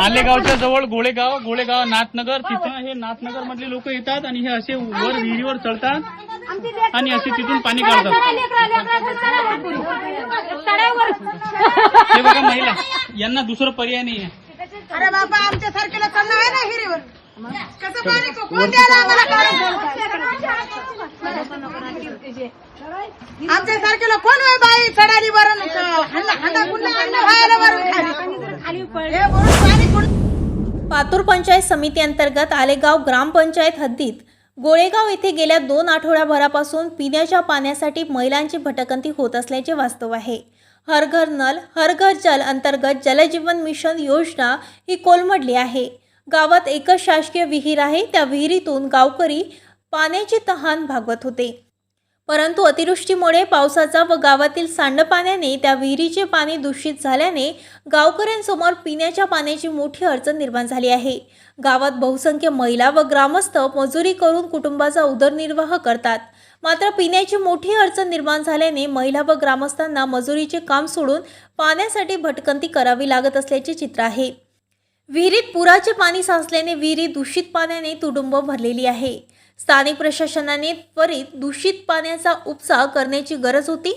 आलेगावच्या जवळ गोळेगाव गोळेगाव नाथनगर. तिथं हे नाथनगर मधले लोक येतात आणि हे असे वर विहिरीवर चढतात आणि असे तिथून पाणी काढतात. हे बघा महिला यांना दुसरं पर्याय नाही आहे अरे बाबा आमच्या सारख्याला चालणं आहे ना हिरीवर? कसं पाणी को- कोण द्यायला आम्हाला आमच्या सारख्याला कोण आहे बाई चढाली वरून हंडा हंडा गुंडा आणलं व्हायला वरून खाली? हे कुठं पातूर पंचायत समिती अंतर्गत आलेगाव ग्रामपंचायत हद्दीत गोळेगाव येथे गेल्या दोन आठवड्याभरापासून पिण्याच्या पाण्यासाठी महिलांची भटकंती होत असल्याचे वास्तव आहे. हर घर नल हर घर जल अंतर्गत जलजीवन मिशन योजना ही कोलमडली आहे. गावात एकच शासकीय विहीर आहे त्या विहिरीतून गावकरी पाण्याची तहान भागवत होते. परंतु अतिवृष्टीमुळे पावसाचा व गावातील सांडपाण्याने त्या विहिरीचे पाणी दूषित झाल्याने गावकऱ्यांसमोर पिण्याच्या पाण्याची मोठी अडचण निर्माण झाली आहे. गावात बहुसंख्य महिला व ग्रामस्थ मजुरी करून कुटुंबाचा उदरनिर्वाह करतात. मात्र पिण्याची मोठी अडचण निर्माण झाल्याने महिला व ग्रामस्थांना मजुरीचे काम सोडून पाण्यासाठी भटकंती करावी लागत असल्याचे चित्र आहे. विहिरीत पुराचे पाणी साचल्याने विहिरी दूषित पाण्याने तुडुंब भरलेली आहे. स्थानिक प्रशासनाने त्वरित दूषित पाण्याचा उपसा करण्याची गरज होती.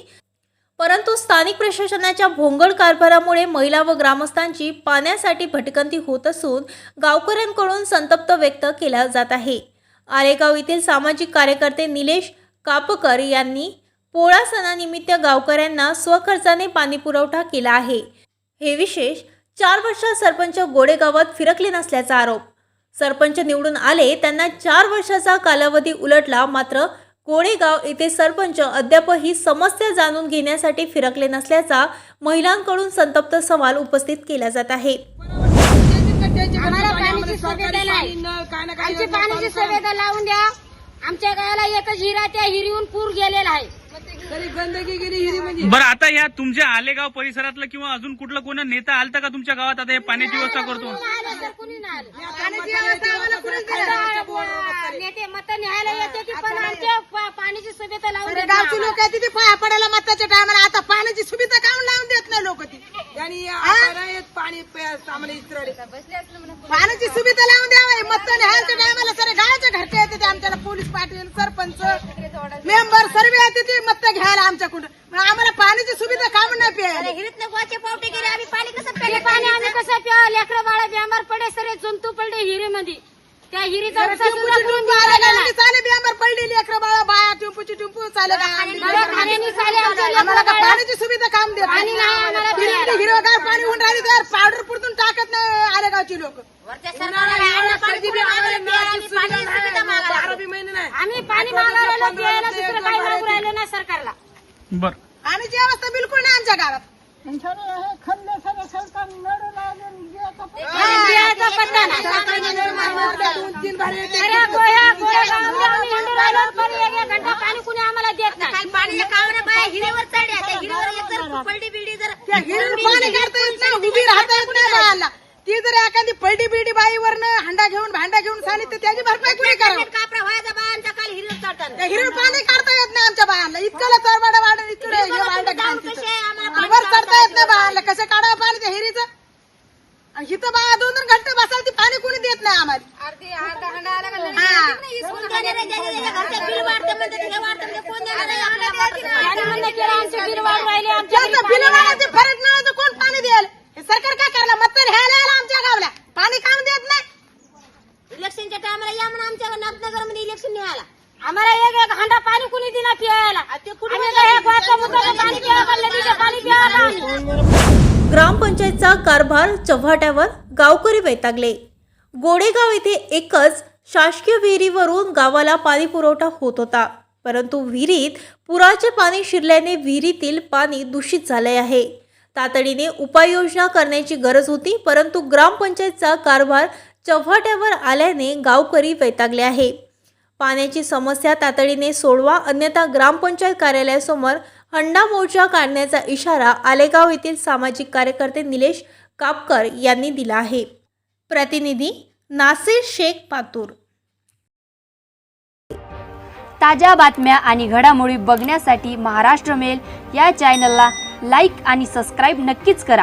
परंतु स्थानिक प्रशासनाच्या भोंगळ कारभारामुळे महिला व ग्रामस्थांची पाण्यासाठी भटकंती होत असून गावकऱ्यांकडून संतप्त व्यक्त केला जात आहे. आलेगाव येथील सामाजिक कार्यकर्ते निलेश कापकर यांनी पोळा सणानिमित्त गावकऱ्यांना स्वखर्चाने पाणी पुरवठा केला आहे. हे विशेष चार वर्षात सरपंच गोडेगावात फिरकले नसल्याचा आरोप सरपंच निवडून आले त्यांना चार वर्षाचा कालावधी उलटला मात्र गोडेगाव येथे सरपंच अद्याप ही समस्या जाणून घेण्यासाठी फिरकले नसल्याचा महिलांकडून संतप्त सवाल उपस्थित केला जात आहे. आमच्या गावाला एकच हिरा त्या हिरीहून पूर गेलेला आहे. बरं आता या तुमच्या आलेगाव परिसरातलं किंवा अजून कुठलं कोण नेता आलता का तुमच्या गावात? आता हे पाण्याची व्यवस्था करतो. आलं तर कुणी नाही आलं. नेते मत न्यायला येते की पण आमच्या पा- पाण्याची सुविधा लावून गावची लोक आहे तिथे पडायला मताच्या टायमाला आता पाण्याची सुविधा काऊन लावून देत नाही लोक ती पाण्याची सुविधा लावून द्यावा. मत न्यायच्या टायमाला सर गावाच्या घरचे येते ते आमच्याला पोलीस पाटील सरपंच मेंबर सर्व येते ते मत घ्यायला आमच्याकडून. आम्हाला पाण्याची सुविधा काऊन नाही प्यायला. हिरीतनं गोचे पावटे गेले आम्ही पाणी कसं प्यायलं पाणी आम्ही कसं प्यावं? लेकरं बाळा बेमार पडे सरे जंतू पडले हिरीमध्ये. त्या हिरीचा उपसा सुद्धा करून. चाले बियामर पडली लेकर बाळा बाया टिंपूची टिंपू चाले आम्हाला. पाण्याची सुविधा काम देत पाणी. हिरवगार पाणी होऊन राहिली तर पावडर पुरतून टाकत नाही आले गावची लोक. वरच्या सरकारला पाणी आम्हाला आम्ही पाण्याची सुविधा मागायला. आम्ही पाणी मागायला प्यायला दुसरं काही मागू राहिलो नाही सरकारला. बर. अवस्था बिलकुल नाही आमच्या गावात. बियाचा पत्ता नाही. अरे गोया, गोया गावामध्ये आम्ही हिंडून राहिलो, तरी एक एक घंटा पाणी कुणी आम्हाला देत नाही. त्या हिरीवर पाणी काढता येत नाही उभी राहता येत नाही ती जर एखादी पलटी बिडी बाईवरनं हंडा घेऊन भांडा घेऊन सांगितलं तर त्याची भरपाई कुणी करावं? त्या हिरीवर पाणी काढता येत नाही आमच्या बायांना. इतकं चरबाडा वाढ इतकं हे भांडा घाण वर चढता येत नाही बायांना. कसं काढावं पाणी त्या हिरीचं? आणि इथं बाया दोन दोन घंटे बसाल ती पाणी कुणी देत नाही आम्हाला त्याने म्हणलं केलं आमचे बिल वाढ राहिले आमच्या घरी ज्यांचं बिल वाढायचं फरक नाही तर कोण पाणी द्यायला हे सरकार काय करायला मत ह्याला यायला आमच्या गावला पाणी काम देत नाही या म्हणून आमच्या नाथनगरमध्ये इलेक्शन न्यायला आम्हाला एक एक हंडा पाणी कुणी दिना पियायला? ग्रामपंचायतचा कारभार चव्हाट्यावर गावकरी वैतागले. गोडेगाव येथे एकच शासकीय विहिरीवरून गावाला पाणी पुरवठा होत होता. परंतु विहिरीत पुराचे पाणी शिरल्याने विहिरीतील पाणी दूषित झाले आहे. तातडीने उपाययोजना करण्याची गरज होती परंतु ग्रामपंचायतचा कारभार चव्हाट्यावर आल्याने गावकरी वैतागले आहे. पाण्याची समस्या तातडीने सोडवा अन्यथा ग्रामपंचायत कार्यालयासमोर हंडा मोर्चा काढण्याचा इशारा आलेगाव येथील सामाजिक कार्यकर्ते निलेश कापकर यांनी दिला आहे. प्रतिनिधी नासिर शेख पातूर. ताज्या बातम्या आणि घडामोडी बघण्यासाठी महाराष्ट्र मेल या चॅनलला लाईक आणि सबस्क्राईब नक्कीच करा.